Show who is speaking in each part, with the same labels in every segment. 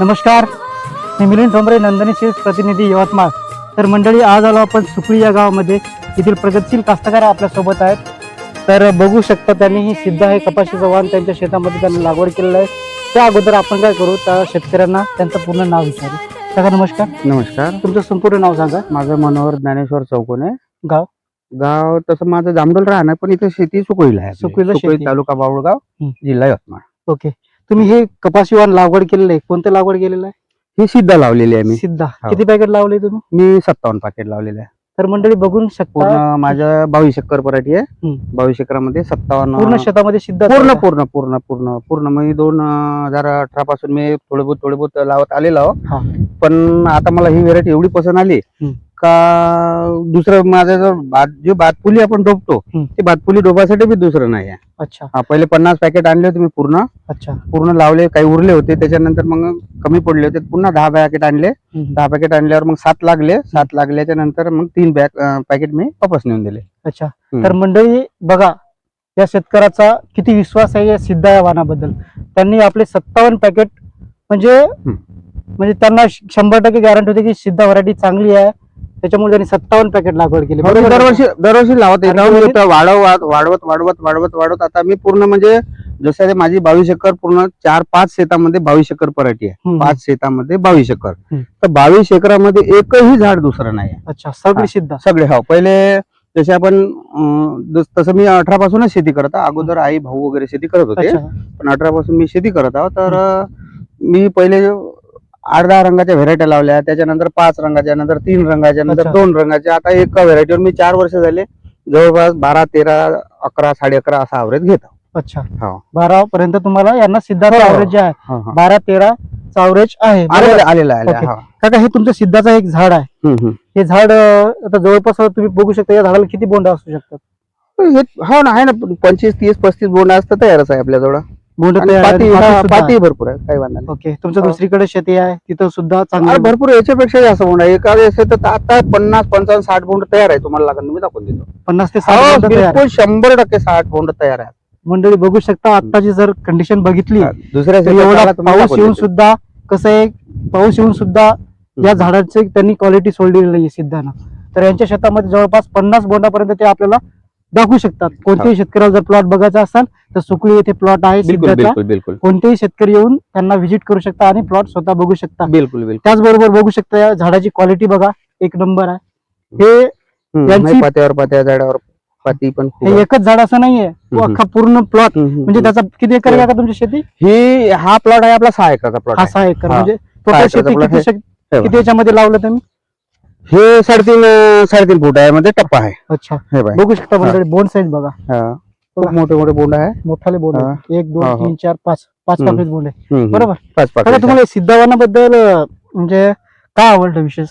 Speaker 1: नमस्कार. मी मिलिंद ठोंबरे नंदनी शिल्प प्रतिनिधी यवतमाळ. तर मंडळी आज आलो आपण सुकळी या गावामध्ये. येथील प्रगतशील कास्तकार आपल्यासोबत आहेत. तर बघू शकता त्यांनी ही सिद्ध आहे. कपाशीचं वाण त्यांच्या शेतामध्ये त्यांनी लागवड केलेलं आहे. त्या अगोदर आपण काय करू त्या शेतकऱ्यांना त्यांचं पूर्ण नाव विचारू. काका नमस्कार.
Speaker 2: नमस्कार.
Speaker 1: तुमचं संपूर्ण नाव सांगा.
Speaker 2: माझं मनोहर ज्ञानेश्वर चौकोने.
Speaker 1: गाव?
Speaker 2: गाव तसं माझं जामडोल राहणार पण इथे शेती सुकळीला आहे.
Speaker 1: सुकळीला
Speaker 2: सुकळी. तालुका बावळगाव
Speaker 1: हं.
Speaker 2: जिल्हा यवतमाळ.
Speaker 1: ओके. तुम्ही हे कपाशी वाण लागवड केलेलं आहे कोणतं लागवड केलेलं आहे
Speaker 2: ही सिद्ध लावलेली आहे मी
Speaker 1: सिद्धा
Speaker 2: हो.
Speaker 1: किती पॅकेट लावले तुम्ही
Speaker 2: मी सत्तावन्न पाकिट लावलेले आहे
Speaker 1: तर मंडळी बघून शकता
Speaker 2: पूर्ण माझं बावीस एकर पराठी आहे. बावीस एकरामध्ये सत्तावन्न
Speaker 1: पूर्ण शेतामध्ये सिद्ध
Speaker 2: पूर्ण पूर्ण पूर्ण पूर्ण पूर्ण मी दोन अं, हजार अठरा पासून मी थोडे बहुत थोडे बहुत लावत आलेलो
Speaker 1: हा.
Speaker 2: पण आता मला ही व्हेरायटी एवढी पसंत आली. का दुसरं माझं भात जे भातपुली आपण डोबतो. ते भातपुली डोबासाठी बी दुसरं नाही आहे.
Speaker 1: अच्छा.
Speaker 2: हा, पहिले पन्नास पॅकेट आणले होते मी पूर्ण.
Speaker 1: अच्छा.
Speaker 2: पूर्ण लावले काही उरले होते त्याच्यानंतर मग कमी पडले होते पुन्हा दहा पॅकेट आणले.
Speaker 1: हम्म.
Speaker 2: दहा पॅकेट आणल्यावर मग सात लागले. सात लागल्याच्या नंतर मग तीन बॅग पॅकेट मी वापस नेऊन दिले.
Speaker 1: अच्छा. तर मंडळी बघा या शेतकऱ्याचा किती विश्वास आहे या सिद्ध या वाहनाबद्दल त्यांनी आपले सत्तावन्न पॅकेट म्हणजे म्हणजे त्यांना श- शंभर टक्के गॅरंटी होती की सिद्ध व्हरायटी चांगली आहे. त्याच्यामुळे त्यांनी सत्तावन्न पॅकेट लागवड केली. बरोबर? का?
Speaker 2: दरवर्षी दरवर्षी लावत
Speaker 1: आणि
Speaker 2: येतो
Speaker 1: तुम्ही-
Speaker 2: मी तर वाढव वाढ- वाढवत वाढवत वाढवत वाढवत. आता मी पूर्ण म्हणजे जसं माझी बावीस एकर पूर्ण चार पाच शेतामध्ये बावीस एकर पराठी आहे. पाच शेतामध्ये बावीस एकर. तर बावीस एकरामध्ये एकही झाड दुसरं नाही
Speaker 1: अच्छा सगळी
Speaker 2: हा.
Speaker 1: सिद्ध.
Speaker 2: सगळे हो. पहिले जसे आपण तसं मी अठरा पासूनच शेती करत आहे. अगोदर आई भाऊ वगैरे शेती करत होते. पण अठरा पासून मी शेती करत आहोत तर मी पहिले आठ दहा रंगाच्या व्हेरायट्या लावल्या त्याच्यानंतर पाच रंगाच्या नंतर तीन रंगाच्या नंतर
Speaker 1: अच्छा.
Speaker 2: दोन रंगाच्या आता एका व्हेरायटीवर मी चार वर्ष झाले जवळपास बारा तेरा अकरा साडे अकरा असा ॲव्हरेज घेतो
Speaker 1: अच्छा
Speaker 2: हो.
Speaker 1: बारा पर्यंत तुम्हाला यांना सिद्धाचा
Speaker 2: हो.
Speaker 1: ॲव्हरेज जे आहे
Speaker 2: हा, हा.
Speaker 1: बारा तेरा अवरेज आहे बरोबर?
Speaker 2: आलेलं आलेलं आहे. हा.
Speaker 1: काका हे तुमचं सिद्धाचं एक झाड आहे
Speaker 2: हम्म, हम्म.
Speaker 1: हे झाड अं, आता जवळपास तुम्ही बघू शकता या झाडाला किती बोंड असू शकतात
Speaker 2: हे हो ना आहे ना पंचवीस तीस पस्तीस बोंड असतं तयारच आहे आपल्याजवळ
Speaker 1: बोंड
Speaker 2: आणि
Speaker 1: तयार आहे,
Speaker 2: पाती हा,
Speaker 1: सुद्धा
Speaker 2: भरपूर आहे काही वांधा नाही.
Speaker 1: ओके तुमचं
Speaker 2: हो.
Speaker 1: दुसरीकडे शेती आहे तिथं सुद्धा
Speaker 2: अरे
Speaker 1: चांगलं
Speaker 2: भरपूर याच्यापेक्षा जास्त बोंड आहे. तर आता पन्नास पंचावन्न साठ बोंड तयार आहे तुम्हाला लागेल. मी दाखवून देतो.
Speaker 1: पन्नास ते
Speaker 2: हो,
Speaker 1: साठ बोंड तयार आहे.
Speaker 2: बिलकुल शंभर टक्के साठ बोंड तयार आहे.
Speaker 1: मंडळी बघू शकता आताची जर कंडिशन बघितली
Speaker 2: दुसऱ्या
Speaker 1: तर
Speaker 2: शेतात
Speaker 1: एवढा पाऊस
Speaker 2: दाखवून
Speaker 1: येऊन
Speaker 2: देतो.
Speaker 1: सुद्धा कसं आहे पाऊस येऊन सुद्धा या झाडाची त्यांनी क्वालिटी सोडलेली नाही सिद्धांना तर यांच्या शेतामध्ये जवळपास पन्नास बोंडापर्यंत ते आपल्याला दाखवू शकतात. कोणत्याही शेतकऱ्याला जर प्लॉट बघायचा असेल तर सुकळी येथे प्लॉट आहे सिद्धाचा कोणतेही शेतकरी येऊन त्यांना व्हिजिट करू शकता आणि प्लॉट स्वतः बघू शकता.
Speaker 2: बिलकुल बिलकुल.
Speaker 1: त्याचबरोबर बघू शकता या झाडाची क्वालिटी बघा. एक नंबर आहे. हे
Speaker 2: पात्यावर पात्या झाडावर पाती पण
Speaker 1: हे. एकच झाड असं नाहीये. अख्खा पूर्ण प्लॉट म्हणजे. त्याचा किती एकर का तुमची शेती?
Speaker 2: ही हा प्लॉट आहे आपला सहा एकरचा प्लॉट
Speaker 1: हा सहा एकर. म्हणजे किती याच्यामध्ये लावलं तुम्ही?
Speaker 2: हे साडेतीन साडेतीन फूट आहे मध्ये टप्पा आहे.
Speaker 1: अच्छा.
Speaker 2: हे बाय
Speaker 1: बघू शकता मंडळी बोंड साईज बघा.
Speaker 2: हा. खूप मोठे मोठे बोंड आहे.
Speaker 1: मोठाले बोंड
Speaker 2: हा.
Speaker 1: एक
Speaker 2: हा,
Speaker 1: दोन. तीन चार पाच. पाच
Speaker 2: हम्म.
Speaker 1: पाकळीत बोंड आहे.
Speaker 2: हम्म, हम्म.
Speaker 1: बरोबर?
Speaker 2: पाच
Speaker 1: आता
Speaker 2: पाच
Speaker 1: तुम्हाला सिद्धवानाबद्दल म्हणजे काय आवडलं विशेष?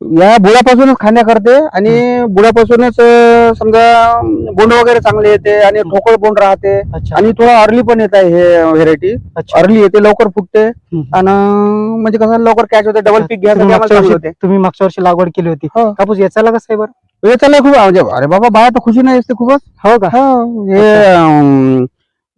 Speaker 2: या बुडापासूनच खाण्या करते आणि बुडापासूनच समजा बोंड वगैरे चांगले येते आणि ठोकळ बोंड राहते आणि थोडा अर्ली पण येत आहे हे व्हेरायटी अर्ली येते लवकर फुटते. आणि म्हणजे कसं लवकर कॅच होते डबल पीक घ्यायसाठी
Speaker 1: तुम्ही मागच्या वर्षी
Speaker 2: होते.
Speaker 1: तुम्ही मागच्या वर्षी लागवड केली होती.
Speaker 2: हो.
Speaker 1: कापूस याचाला कसं आहे बरं?
Speaker 2: चाललंय खूप म्हणजे अरे बाबा बाया तर खुशी नाही असते खूपच.
Speaker 1: हो का?
Speaker 2: हो, हे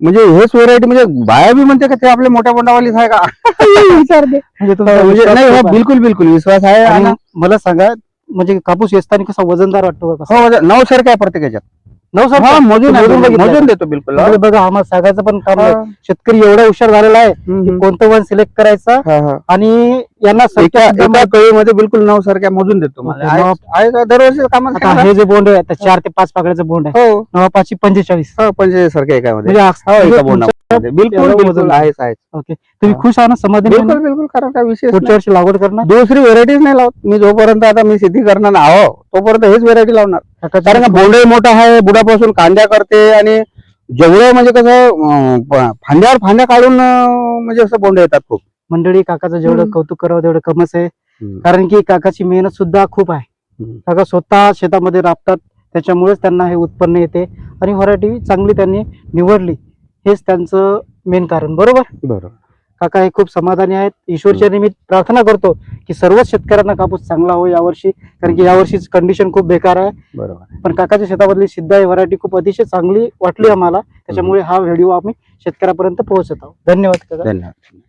Speaker 2: म्हणजे हेच व्हेरायटी म्हणजे बाया बी म्हणते का ते आपल्या मोठ्या बोंडावालीच आहे का विचारते
Speaker 1: म्हणजे तुमचा
Speaker 2: म्हणजे
Speaker 1: विश्वास
Speaker 2: नाही
Speaker 1: खूप आहे.
Speaker 2: बिलकुल बिलकुल विश्वास आहे
Speaker 1: आणि
Speaker 2: आणि
Speaker 1: मला सांगा म्हणजे कापूस वेचताना कसा वजनदार वाटतो का कसा?
Speaker 2: हो म्हणजे नऊ सारखं आहे प्रत्येक याच्यात
Speaker 1: नऊ सर
Speaker 2: हा मोजून
Speaker 1: मोजून बघितलं.
Speaker 2: मोजून देतो बिलकुल
Speaker 1: म्हणजे बघा आम्हाला सांगायचं पण काम नाही.
Speaker 2: हा,
Speaker 1: शेतकरी एवढा हुशार झालेला आहे की
Speaker 2: हम्म.
Speaker 1: कोणतं वन सिलेक्ट करायचं
Speaker 2: हा, हा.
Speaker 1: आणि यांना
Speaker 2: एका
Speaker 1: संख्या सुद्धा
Speaker 2: एका कळीमध्ये बिलकुल नऊ सारख्या मोजून देतो मला
Speaker 1: ओके,
Speaker 2: आहे-
Speaker 1: नऊ-
Speaker 2: आहे का? दरवर्षी कामाला
Speaker 1: आता
Speaker 2: सांगा.
Speaker 1: हे जे बोंड आहे आता चार ते पाच पाकड्याचं बोंड आहे.
Speaker 2: हो.
Speaker 1: नवा पाचशे पंचेचाळीस.
Speaker 2: हो पंचेचाळीस सारख्या एकामध्ये.
Speaker 1: म्हणजे
Speaker 2: हो एका बिलकुल बिलकुल. आहेच आहेच.
Speaker 1: ओके. तुम्ही. खुश आहात ना? समाधानी?
Speaker 2: बिलकुल बिलकुल. कारण काय विशेष
Speaker 1: पुढच्या. वर्षी लागवड करणार?
Speaker 2: दुसरी व्हेरायटीज नाही लावत. मी जोपर्यंत आता मी शेती करणार आहो तोपर्यंत हेच व्हेरायटी लावणार. कारण का बोंडही मोठा आहे बुडापासून कांद्या करते आणि जेवढं म्हणजे कसं फांद्यावर फांद्या काढून म्हणजे असं बोंड येतात खूप.
Speaker 1: मंडळी काकाचं जेवढं. कौतुक करावं तेवढं कमच आहे. कारण की काकाची मेहनत सुद्धा खूप आहे. काका स्वतः शेतामध्ये राबतात त्याच्यामुळेच त्यांना हे उत्पन्न येते. आणि व्हरायटी चांगली त्यांनी निवडली. हेच त्यांचं मेन कारण. बरोबर?
Speaker 2: बरोबर.
Speaker 1: काका हे खूप समाधानी आहेत. ईश्वरच्या निमित्त प्रार्थना करतो की सर्वच शेतकऱ्यांना कापूस चांगला हो यावर्षी कारण की यावर्षीच कंडिशन खूप बेकार आहे.
Speaker 2: बरोबर.
Speaker 1: पण काकाच्या शेतामधली सिद्ध ही व्हरायटी खूप अतिशय चांगली वाटली आम्हाला. त्याच्यामुळे हा व्हिडिओ आम्ही शेतकऱ्यापर्यंत पोहोचत आहोत. धन्यवाद काका.
Speaker 2: धन्यवाद.